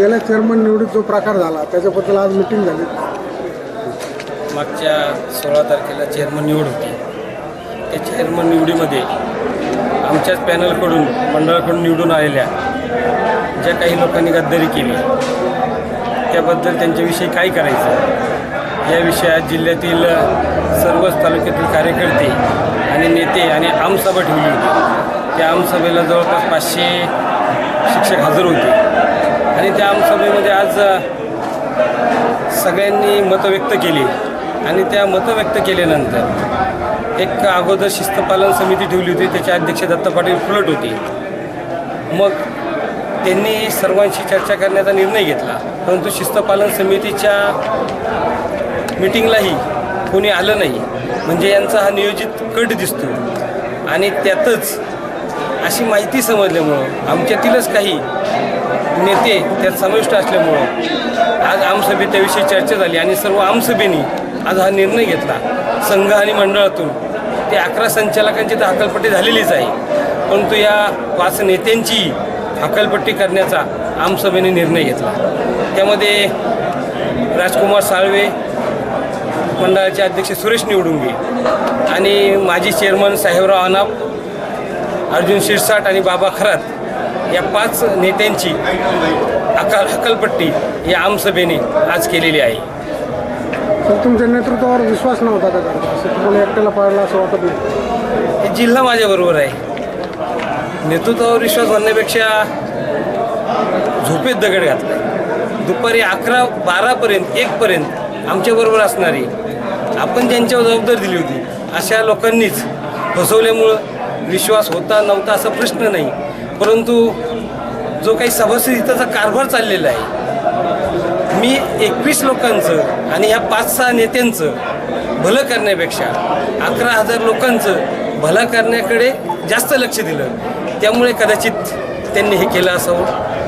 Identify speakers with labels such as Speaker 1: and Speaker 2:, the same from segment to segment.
Speaker 1: गेल्या चेअरमन निवडीत जो प्रकार झाला त्याच्याबद्दल आज मिटिंग झाली.
Speaker 2: मागच्या सोळा तारखेला चेअरमन निवड होती. त्या चेअरमन निवडीमध्ये आमच्याच पॅनलकडून मंडळाकडून निवडून आलेल्या ज्या काही लोकांनी गद्दारी केली त्याबद्दल त्यांच्याविषयी काय करायचं? या विषयात जिल्ह्यातील सर्वच तालुक्यातील कार्यकर्ते आणि नेते आणि आमसभा ठेवली होती. त्या आमसभेला जवळपास पाचशे शिक्षक हजर होते. आणि त्या आमसभेमध्ये आज सगळ्यांनी मतं व्यक्त केली. आणि त्या मतं व्यक्त केल्यानंतर एक अगोदर शिस्तपालन समिती ठेवली होती. त्याचे अध्यक्ष दत्त पाटील फुलट होते. मग त्यांनी सर्वांशी चर्चा करण्याचा निर्णय घेतला. परंतु शिस्तपालन समितीच्या मिटिंगलाही कोणी आलं नाही. म्हणजे यांचा हा नियोजित कट दिसतो. आणि त्यातच अशी माहिती समजल्यामुळं आमच्यातीलच काही नेते त्यात समाविष्ट असल्यामुळं आज आमसभेत त्याविषयी चर्चा झाली आणि सर्व आमसभेनी आज हा निर्णय घेतला. संघ आणि मंडळातून ते अकरा संचालकांची तर हकालपट्टी झालेलीच आहे. परंतु या पाच नेत्यांची हकालपट्टी करण्याचा आमसभेने निर्णय घेतला. त्यामध्ये राजकुमार साळवे मंडळाचे अध्यक्ष सुरेश निवडुंगे आणि माजी चेअरमन साहेबराव अनाप अर्जुन शिरसाट आणि बाबा खरात या पाच नेत्यांची अकाल हकालपट्टी या आमसभेने आज केलेली आहे.
Speaker 1: तुमच्या नेतृत्वावर विश्वास नव्हता का? एकट्याला पाळला असं वाटत नाही?
Speaker 2: हे जिल्हा माझ्याबरोबर आहे. नेतृत्वावर विश्वास म्हणण्यापेक्षा झोपेत दगड घातला दुपारी अकरा बारापर्यंत एकपर्यंत आमच्याबरोबर असणारी आपण ज्यांच्यावर जबाबदारी दिली होती अशा लोकांनीच फसवल्यामुळं विश्वास होता नव्हता असा प्रश्न नाही. परंतु जो काही सभासद हिताचा कारभार चाललेला आहे मी एकवीस लोकांचं आणि ह्या पाच सहा नेत्यांचं भलं करण्यापेक्षा अकरा हजार लोकांचं भलं करण्याकडे जास्त लक्ष दिलं. त्यामुळे कदाचित त्यांनी हे केलं असावं.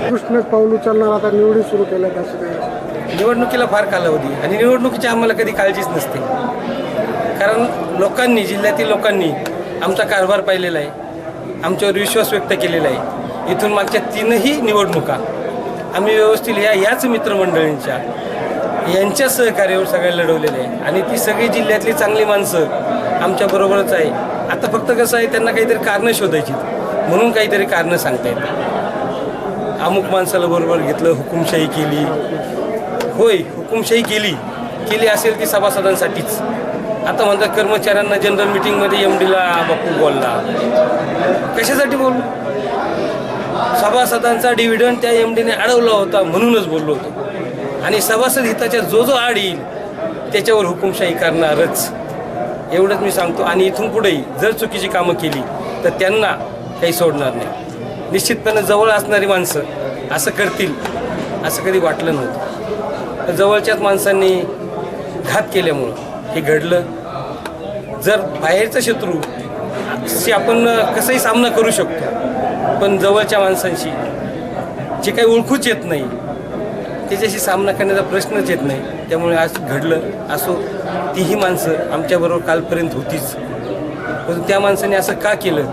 Speaker 1: कृष्ण पाऊल उचलणार आता निवडी सुरू काही
Speaker 2: निवडणुकीला फार कालावधी आणि निवडणुकीची आम्हाला कधी काळजीच नसते. कारण लोकांनी जिल्ह्यातील लोकांनी आमचा कारभार पाहिलेला आहे. आमच्यावर विश्वास व्यक्त केलेला आहे. इथून मागच्या तीनही निवडणुका आम्ही व्यवस्थित ह्या याच मित्रमंडळींच्या यांच्या सहकार्यावर सगळ्या लढवलेले आहे आणि ती सगळी जिल्ह्यातली चांगली माणसं आमच्याबरोबरच आहे. आता फक्त कसं आहे त्यांना काहीतरी कारणं शोधायची म्हणून काहीतरी कारणं सांगता येतात. अमुक माणसाला बरोबर घेतलं हुकुमशाही केली. होय हुकुमशाही केली. केली असेल ती सभासदांसाठीच. आता म्हणतात कर्मचाऱ्यांना जनरल मिटिंगमध्ये एम डीला बापू बोलला. कशासाठी बोललो? सभासदांचा डिव्हिडंड त्या एम डीने अडवला होता म्हणूनच बोललो होतो. आणि सभासद हिताच्या जो जो आड येईल त्याच्यावर हुकुमशाही करणारच. एवढंच मी सांगतो. आणि इथून पुढेही जर चुकीची कामं केली तर त्यांना काही सोडणार नाही. निश्चितपणे जवळ असणारी माणसं असं करतील असं कधी वाटलं नव्हतं. तर जवळच्याच माणसांनी घात केल्यामुळं हे घडलं. जर बाहेरचा शत्रू शी आपण कसंही सामना करू शकतो पण जवळच्या माणसांशी जे काही ओळखूच येत नाही त्याच्याशी सामना करण्याचा प्रश्नच येत नाही. त्यामुळे आज घडलं असो तीही माणसं आमच्याबरोबर कालपर्यंत होतीच. पण त्या माणसाने असं का केलं?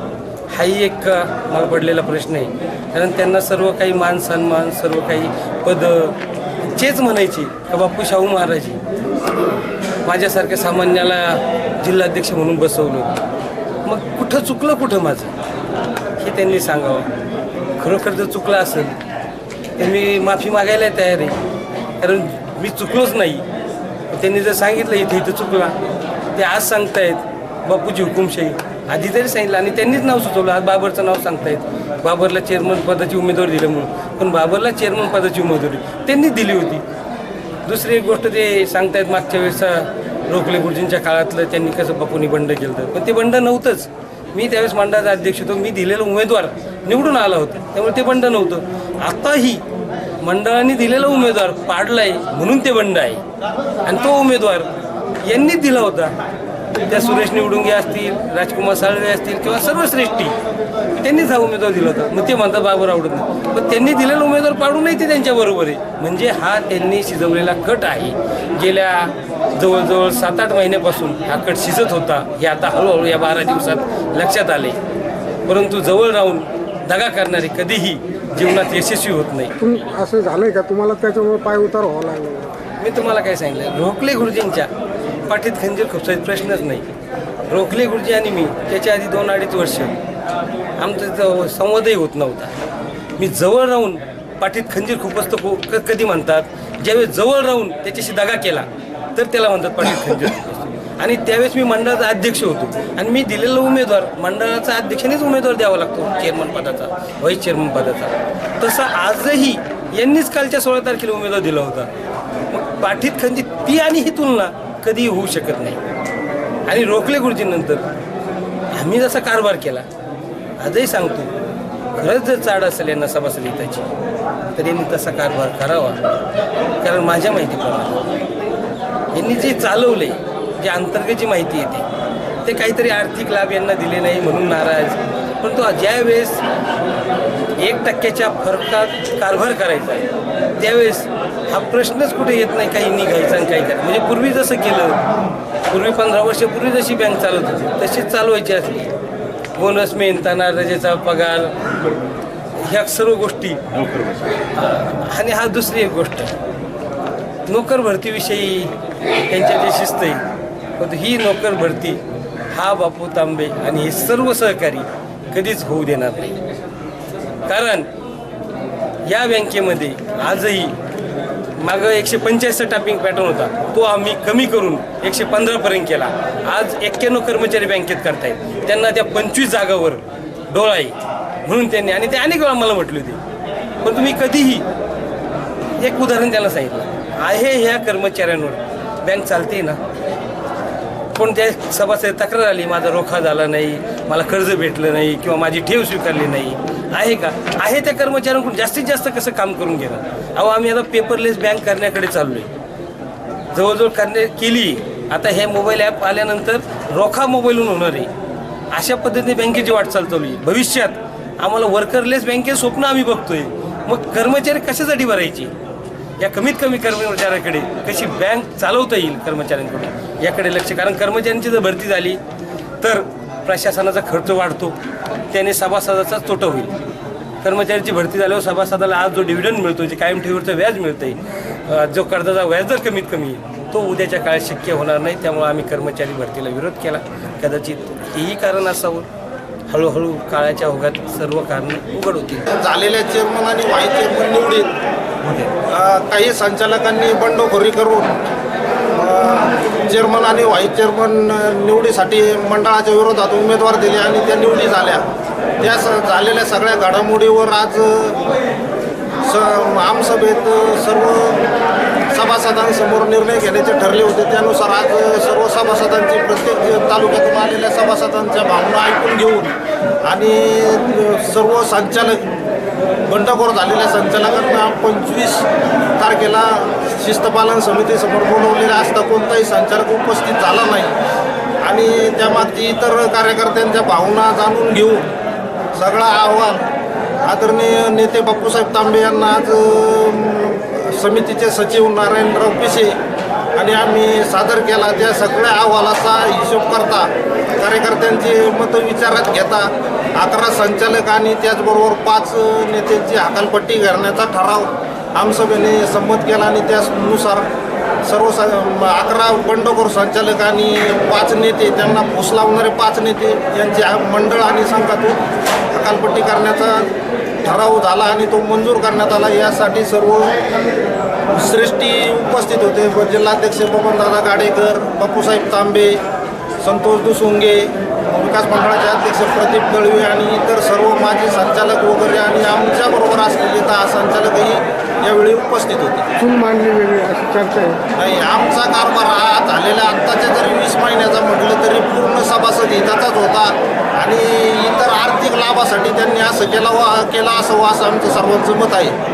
Speaker 2: हाही एक मला पडलेला प्रश्न आहे. कारण त्यांना सर्व काही मान सन्मान सर्व काही पद चेच म्हणायचे का बापू शाहू महाराजी माझ्यासारख्या सामान्याला जिल्हाध्यक्ष म्हणून बसवलं. मग कुठं चुकलं कुठं माझं? हे त्यांनी सांगावं. खरोखर जर चुकलं असेल तर मी माफी मागायला तयार आहे. कारण मी चुकलोच नाही. त्यांनी जर सांगितलं इथे इथं चुकला ते आज सांगतायत बापूजी हुकुमशाही. आधी तरी सांगितलं आणि त्यांनीच नाव सुचवलं. आज बाबरचं नाव सांगतायत. बाबरला चेअरमन पदाची उमेदवारी म्हणून. पण बाबरला चेअरमन पदाची उमेदवारी. त्यांनी दिली होती. दुसरी एक गोष्ट ते सांगतायत मागच्या वेळेस रोखले गुरुजींच्या काळातलं त्यांनी कसं बापूंनी बंड केलं होतं पण ते बंड नव्हतंच. मी त्यावेळेस मंडळाचा अध्यक्ष होतो. मी दिलेला उमेदवार निवडून आला होता. त्यामुळे ते बंड नव्हतं. आताही मंडळाने दिलेला उमेदवार पाडलाय म्हणून ते बंड आहे. आणि तो उमेदवार यांनी दिला होता. त्या सुरेश निवडुंगे असतील राजकुमार साळवे असतील किंवा सर्व श्रेष्ठी त्यांनीच हा उमेदवार दिला होता. मग ते म्हणतात बाबर आवडत नाही. पण त्यांनी दिलेला उमेदवार पाडूनही ते त्यांच्याबरोबर आहे. म्हणजे हा त्यांनी शिजवलेला कट आहे. गेल्या जवळजवळ सात आठ महिन्यापासून हा कट शिजत होता. हे आता हळूहळू या बारा दिवसात लक्षात आले. परंतु जवळ राहून दगा करणारे कधीही जीवनात यशस्वी होत नाही.
Speaker 1: असं झालंय का? तुम्हाला त्याच्यामुळे पाय उतार व्हावं लागलं.
Speaker 2: मी तुम्हाला काय सांगितलं रोखले गुरुजींच्या पाठीत खंजीर खुपसायचा प्रश्नच नाही. रोखले गुरुजी आणि मी त्याच्या आधी दोन अडीच वर्ष. आमचा संवादही होत नव्हता. मी जवळ राहून पाठीत खंजीर खुपसतो को क- कधी म्हणतात? ज्यावेळेस जवळ राहून त्याच्याशी दगा केला तर त्याला म्हणतात पाठीत खंजीर खुपसतो. आणि त्यावेळेस मी मंडळाचा अध्यक्ष होतो. आणि मी दिलेला उमेदवार मंडळाचा अध्यक्षानेच उमेदवार द्यावा लागतो चेअरमन पदाचा व्हाईस चेअरमन पदाचा. तसा आजही यांनीच कालच्या सोळा तारखेला उमेदवार दिला होता. मग पाठीत खंजीर ती आणि ही तुलना कधीही होऊ शकत नाही. आणि रोखले गुरुजींनंतर आम्ही जसा कारभार केला आजही सांगतो खरंच जर चाड असेल यांना सभासद त्याची तर यांनी तसा कारभार करावा कारण माझ्या माहितीप्रमाणे. यांनी जे चालवले जे अंतर्गत जी माहिती येते ते काहीतरी आर्थिक लाभ यांना दिले नाही म्हणून नाराज. पण तो ज्या वेळेस एक टक्क्याच्या फरकात कारभार करायचा त्यावेळेस हा प्रश्नच कुठे येत नाही काही निघायचा आणि काही करायचं म्हणजे पूर्वी जसं केलं पूर्वी पंधरा वर्षापूर्वी जशी बँक चालत होती तशीच चालवायची असली. बोनस मेहनताना रजेचा पगार ह्या सर्व गोष्टी. आणि हा दुसरी एक गोष्ट. नोकर भरतीविषयी त्यांच्या जे शिस्त आहे पण ही नोकर भरती हा बापू तांबे आणि हे सर्व सहकारी कधीच होऊ देणार नाही. कारण या बँकेमध्ये आजही मागं एकशे पंच्याऐंशी टायपिंग पॅटर्न होता. तो आम्ही कमी करून एकशे पंधरापर्यंत केला. आज एक्क्याण्णव कर्मचारी बँकेत करतायत. त्यांना त्या पंचवीस जागावर डोळा आहे. म्हणून त्यांनी आणि ते अनेक वेळा मला म्हटले होते. पण तुम्ही कधीही एक उदाहरण त्यांना सांगितलं. आहे ह्या कर्मचाऱ्यांवर बँक चालते ना? पण त्या सभासद तक्रार आली माझा रोखा झाला नाही मला कर्ज भेटलं नाही किंवा माझी ठेव स्वीकारली नाही. आहे का? आहे त्या कर्मचाऱ्यांकडून जास्तीत जास्त कसं काम करून घेणार? अहो आम्ही आता पेपरलेस बँक करण्याकडे चाललो आहे जवळजवळ करण्या केली. आता हे मोबाईल ॲप आल्यानंतर रोखा मोबाईलहून होणार आहे. अशा पद्धतीने बँकेची वाटचाल चालू आहे. भविष्यात आम्हाला वर्करलेस बँके स्वप्न आम्ही बघतोय. मग कर्मचारी कशासाठी भरायचे? या कमीत कमी कर्मचाऱ्याकडे कशी बँक चालवता येईल कर्मचाऱ्यांकडून? याकडे लक्ष. कारण कर्मचाऱ्यांची जर भरती झाली तर प्रशासनाचा खर्च वाढतो. त्याने सभासदाचा तोटा होईल. कर्मचाऱ्याची भरती झाल्यावर सभासदाला आज जो डिव्हिडंड मिळतो जे कायम ठेवीवरचं व्याज मिळतंय जो कर्जाचा व्याज जर कमीत कमी आहे, तो उद्याच्या काळात शक्य होणार नाही. त्यामुळे आम्ही कर्मचारी भरतीला विरोध केला. कदाचित हेही कारण असावं. हळूहळू काळाच्या ओघात सर्व कारणं उघड होतील.
Speaker 3: झालेल्या चेअरमन आणि व्हाईस चेअरमन निवडीत काही संचालकांनी बंडखोरी करून चेअरमन आणि व्हाईस चेअरमन निवडीसाठी मंडळाच्या विरोधात उमेदवार दिले आणि त्या निवडी झाल्या. त्या स झालेल्या सगळ्या घडामोडीवर आज स आमसभेत सर्व सभासदांसमोर निर्णय घेण्याचे ठरले होते. त्यानुसार आज सर्व सभासदांची प्रत्येक तालुक्यातून आलेल्या सभासदांच्या भावना ऐकून घेऊन आणि सर्व संचालक बंडखोर झालेल्या संचालकांना पंचवीस तारखेला शिस्तपालन समितीसमोर बोलवलेले असता कोणताही संचालक उपस्थित झाला नाही. आणि त्यामागची इतर कार्यकर्त्यांच्या भावना जाणून घेऊन सगळा अहवाल आदरणीय नेते बापूसाहेब तांबे यांना आज समितीचे सचिव नारायणराव पिसे आणि आम्ही सादर केला. त्या सगळ्या अहवालाचा हिशोब करता कार्यकर्त्यांची मतं विचारात घेता अकरा संचालक आणि त्याचबरोबर पाच नेत्यांची हकालपट्टी करण्याचा ठराव आमसभेने संमत केला आणि त्यानुसार सर्व स अकरा बंडखोर संचालक आणि पाच नेते त्यांना फुस लावणारे पाच नेते यांचे मंडळ आणि संघातून हकालपट्टी करण्याचा ठराव झाला आणि तो मंजूर करण्यात आला. यासाठी सर्व श्रेष्ठी उपस्थित होते. व जिल्हाध्यक्ष बबनदादा गाडेकर बापूसाहेब तांबे संतोष दुसुंगे विकास मंडळाचे अध्यक्ष प्रदीप दळवे आणि इतर सर्व माजी संचालक वगैरे आणि आमच्याबरोबर असलेले दहा संचालकही यावेळी उपस्थित होते.
Speaker 1: चूल मांडली वेगळी अशी चर्चा आहे.
Speaker 3: नाही आमचा कारभार हा झालेल्या आत्ताच्या जरी वीस महिन्याचा म्हटलं तरी पूर्ण सभासद हिताचाच होता. आणि इतर आर्थिक लाभासाठी त्यांनी असं केलं वा केला असावं असं आमचं सर्वांचं मत आहे.